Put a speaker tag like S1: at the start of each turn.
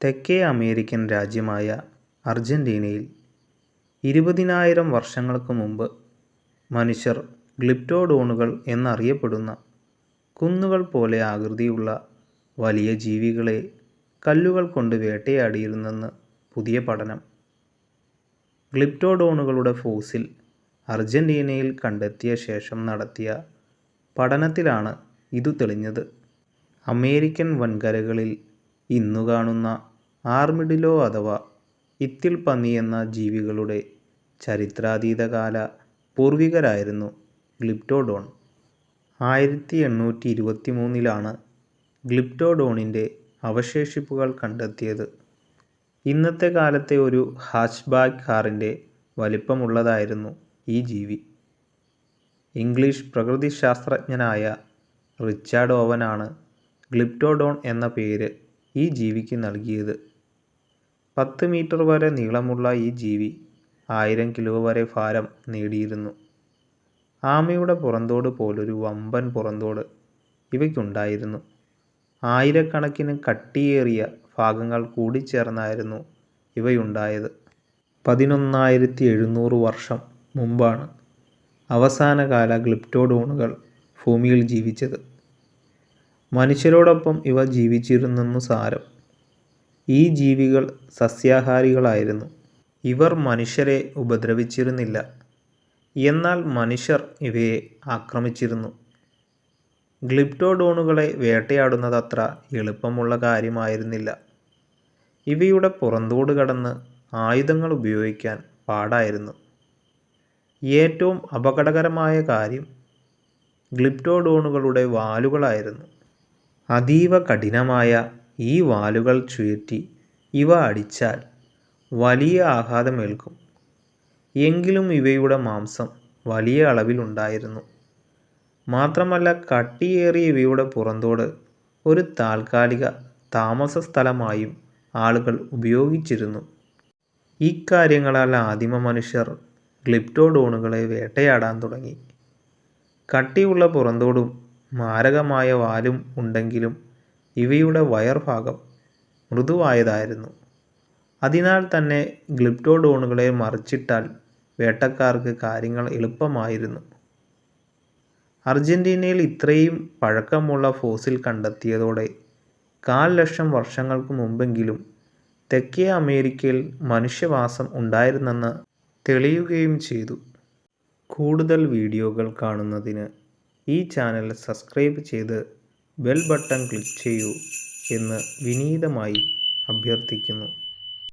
S1: തെക്കേ അമേരിക്കൻ രാജ്യമായ അർജന്റീനയിൽ ഇരുപതിനായിരം വർഷങ്ങൾക്ക് മുമ്പ് മനുഷ്യർ ഗ്ലിപ്റ്റോഡോണുകൾ എന്നറിയപ്പെടുന്ന കുന്നുകൾ പോലെ ആകൃതിയുള്ള വലിയ ജീവികളെ കല്ലുകൾ കൊണ്ട് വേട്ടയാടിയിരുന്നെന്ന് പുതിയ പഠനം. ഗ്ലിപ്റ്റോഡോണുകളുടെ ഫോസിൽ അർജന്റീനയിൽ കണ്ടെത്തിയ ശേഷം നടത്തിയ പഠനത്തിലാണ് ഇതു തെളിഞ്ഞത്. അമേരിക്കൻ വൻകരകളിൽ ഇന്നു കാണുന്ന ആർമിഡിലോ അഥവാ ഇത്തിൽ പന്നി എന്ന ജീവികളുടെ ചരിത്രാതീതകാല പൂർവികരായിരുന്നു ഗ്ലിപ്റ്റോഡോൺ. ആയിരത്തി എണ്ണൂറ്റി ഇരുപത്തി മൂന്നിലാണ് ഗ്ലിപ്റ്റോഡോണിന്റെ അവശേഷിപ്പുകൾ കണ്ടെത്തിയത്. ഇന്നത്തെ കാലത്തെ ഒരു ഹാച്ച്ബാക്ക് കാറിന്റെ വലിപ്പമുള്ളതായിരുന്നു ഈ ജീവി. ഇംഗ്ലീഷ് പ്രകൃതിശാസ്ത്രജ്ഞനായ റിച്ചാർഡ് ഓവനാണ് ഗ്ലിപ്റ്റോഡോൺ എന്ന പേര് ഈ ജീവിക്ക് നൽകിയത്. പത്ത് മീറ്റർ വരെ നീളമുള്ള ഈ ജീവി ആയിരം കിലോ വരെ ഭാരം നേടിയിരുന്നു. ആമയുടെ പുറന്തോട് പോലൊരു വമ്പൻ പുറന്തോട് ഇവയ്ക്കുണ്ടായിരുന്നു. ആയിരക്കണക്കിന് കട്ടിയേറിയ ഭാഗങ്ങൾ കൂടിച്ചേർന്നായിരുന്നു ഇവയുണ്ടായത്. പതിനൊന്നായിരത്തി എഴുന്നൂറ് വർഷം മുമ്പാണ് അവസാനകാല ഗ്ലിപ്റ്റോഡോണുകൾ ഭൂമിയിൽ ജീവിച്ചത്. മനുഷ്യരോടൊപ്പം ഇവ ജീവിച്ചിരുന്നെന്നു സാരം. ഈ ജീവികൾ സസ്യാഹാരികളായിരുന്നു. ഇവർ മനുഷ്യരെ ഉപദ്രവിച്ചിരുന്നില്ല. എന്നാൽ മനുഷ്യർ ഇവയെ ആക്രമിച്ചിരുന്നു. ഗ്ലിപ്റ്റോഡോണുകളെ വേട്ടയാടുന്നതത്ര എളുപ്പമുള്ള കാര്യമായിരുന്നില്ല. ഇവയുടെ പുറന്തോട് കടന്ന് ആയുധങ്ങൾ ഉപയോഗിക്കാൻ പാടായിരുന്നു. ഏറ്റവും അപകടകരമായ കാര്യം ഗ്ലിപ്റ്റോഡോണുകളുടെ വാലുകളായിരുന്നു. അതീവ കഠിനമായ ഈ വാലുകൾ ചുയറ്റി ഇവ അടിച്ചാൽ വലിയ ആഘാതമേൽക്കും. എങ്കിലും ഇവയുടെ മാംസം വലിയ അളവിലുണ്ടായിരുന്നു മാത്രമല്ല കട്ടിയേറിയ ഇവയുടെ പുറന്തോട് ഒരു താൽക്കാലിക താമസ സ്ഥലമായും ആളുകൾ ഉപയോഗിച്ചിരുന്നു. ഇക്കാര്യങ്ങളാൽ ആദിമ മനുഷ്യർ ഗ്ലിപ്റ്റോഡോണുകളെ വേട്ടയാടാൻ തുടങ്ങി. കട്ടിയുള്ള പുറന്തോടും മാരകമായ വാലും ഉണ്ടെങ്കിലും ഇവയുടെ വയർഭാഗം മൃദുവായതായിരുന്നു. അതിനാൽ തന്നെ ഗ്ലിപ്റ്റോഡോണുകളെ മറിച്ചിട്ടാൽ വേട്ടക്കാർക്ക് കാര്യങ്ങൾ എളുപ്പമായിരുന്നു. അർജന്റീനയിൽ ഇത്രയും പഴക്കമുള്ള ഫോസിൽ കണ്ടെത്തിയതോടെ കാൽ ലക്ഷം വർഷങ്ങൾക്ക് മുമ്പെങ്കിലും തെക്കേ അമേരിക്കയിൽ മനുഷ്യവാസം ഉണ്ടായിരുന്നെന്ന് തെളിയുകയും ചെയ്തു. കൂടുതൽ വീഡിയോകൾ കാണുന്നതിന് ഈ ചാനൽ സബ്സ്ക്രൈബ് ചെയ്ത് ബെൽ ബട്ടൺ ക്ലിക്ക് ചെയ്യൂ എന്ന് വിനീതമായി അഭ്യർത്ഥിക്കുന്നു.